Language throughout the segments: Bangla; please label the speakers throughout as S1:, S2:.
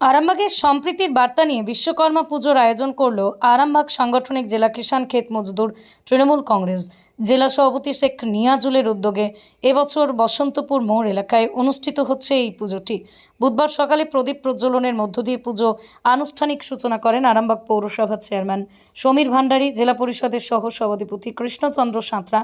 S1: আরামবাগের সম্প্রীতির বার্তা নিয়ে বিশ্বকর্মা পুজোর আয়োজন করল আরামবাগ সাংগঠনিক জেলা কিষাণ ক্ষেত মজদুর তৃণমূল কংগ্রেস। জেলা সভাপতি শেখ নিয়াজুলের উদ্যোগে এবছর বসন্তপুর মোড় এলাকায় অনুষ্ঠিত হচ্ছে এই পুজোটি। বুধবার সকালে প্রদীপ প্রজ্বলনের মধ্য দিয়ে পুজো আনুষ্ঠানিক সূচনা করেন আরামবাগ পৌরসভার চেয়ারম্যান সমীর ভান্ডারী, জেলা পরিষদের সহ সভাধিপতি কৃষ্ণচন্দ্র সাঁতরা,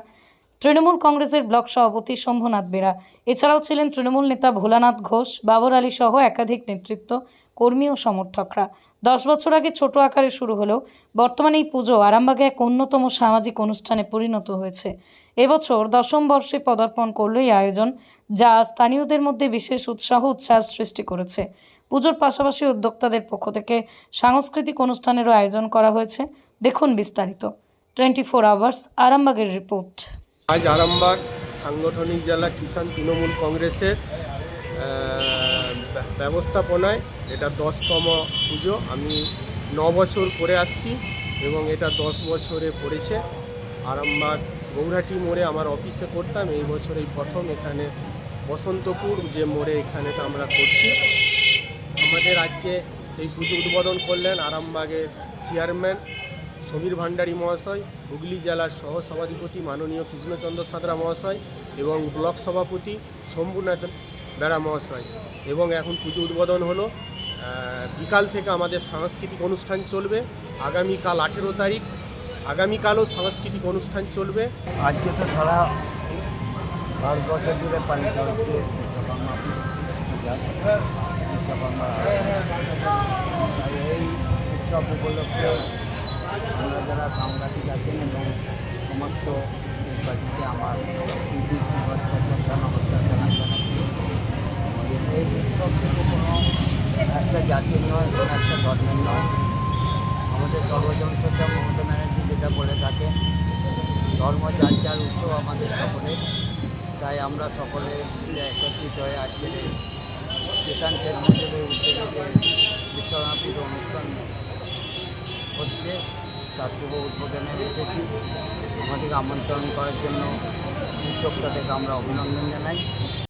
S1: তৃণমূল কংগ্রেসের ব্লক সভাপতি শম্ভুনাথ বেরা। এছাড়াও ছিলেন তৃণমূল নেতা ভোলানাথ ঘোষ, বাবর আলী সহ একাধিক নেতৃত্ব কর্মী ও সমর্থকরা। দশ বছর আগে ছোট আকারে শুরু হলেও বর্তমানে এই পুজো আরামবাগে এক অন্যতম সামাজিক অনুষ্ঠানে পরিণত হয়েছে। এবছর দশম বর্ষে পদার্পণ করল এই আয়োজন, যা স্থানীয়দের মধ্যে বিশেষ উৎসাহ উচ্ছ্বাস সৃষ্টি করেছে। পুজোর পাশাপাশি উদ্যোক্তাদের পক্ষ থেকে সাংস্কৃতিক অনুষ্ঠানেরও আয়োজন করা হয়েছে। দেখুন বিস্তারিত। টোয়েন্টি ফোর আওয়ার্স, আরামবাগের রিপোর্ট।
S2: আজ আরামবাগ সাংগঠনিক জেলা কিষাণ তৃণমূল কংগ্রেসের ব্যবস্থাপনায় এটা দশতম পুজো। আমি ন বছর করে আসছি এবং এটা দশ বছরে পড়েছে। আরামবাগ গৌরাটি মোড়ে আমার অফিসে করতাম এই বছর এই প্রথম এখানে বসন্তপুর যে মোড়ে এখানেটা আমরা করছি। আমাদের আজকে এই পুজো উদ্বোধন করলেন আরামবাগের চেয়ারম্যান সমীর ভান্ডারী মহাশয়, হুগলি জেলার সহ সভাধিপতি মাননীয় কৃষ্ণচন্দ্র সাঁতরা মহাশয় এবং ব্লক সভাপতি শম্ভুনাথ বেড়া মহাশয়। এবং এখন পুজো উদ্বোধন হলো। বিকাল থেকে আমাদের সাংস্কৃতিক অনুষ্ঠান চলবে। আগামীকাল আঠেরো তারিখ। আগামীকালও সাংস্কৃতিক অনুষ্ঠান চলবে।
S3: আজকে তো সারা ভারতবর্ষ জুড়ে পালিত হচ্ছে এই উৎসব উপলক্ষে আমরা যারা সাংঘাতিক আছেন এবং সমস্ত আমার প্রীতি শুভেচ্ছা শ্রদ্ধা নমস্কার জানাই জানাচ্ছি এই উৎসব কিন্তু কোনো একটা জাতির নয়, কোনো একটা ধর্মের নয়। আমাদের সর্বজন শ্রদ্ধা মমতা ব্যানার্জি যেটা বলে থাকেন, ধর্ম যার যার উৎসব আমাদের সকলের। তাই আমরা সকলে মিলে একত্রিত হয়ে আজকের এই কিষাণ ক্ষেত মন্দিরের উদ্যোগে যে বিশ্বকর্মা অনুষ্ঠান হচ্ছে, তার শুভ উদ্বোধনে এসেছি। আমাদেরকে আমন্ত্রণ করার জন্য উদ্যোক্তাদেরকে আমরা অভিনন্দন জানাই।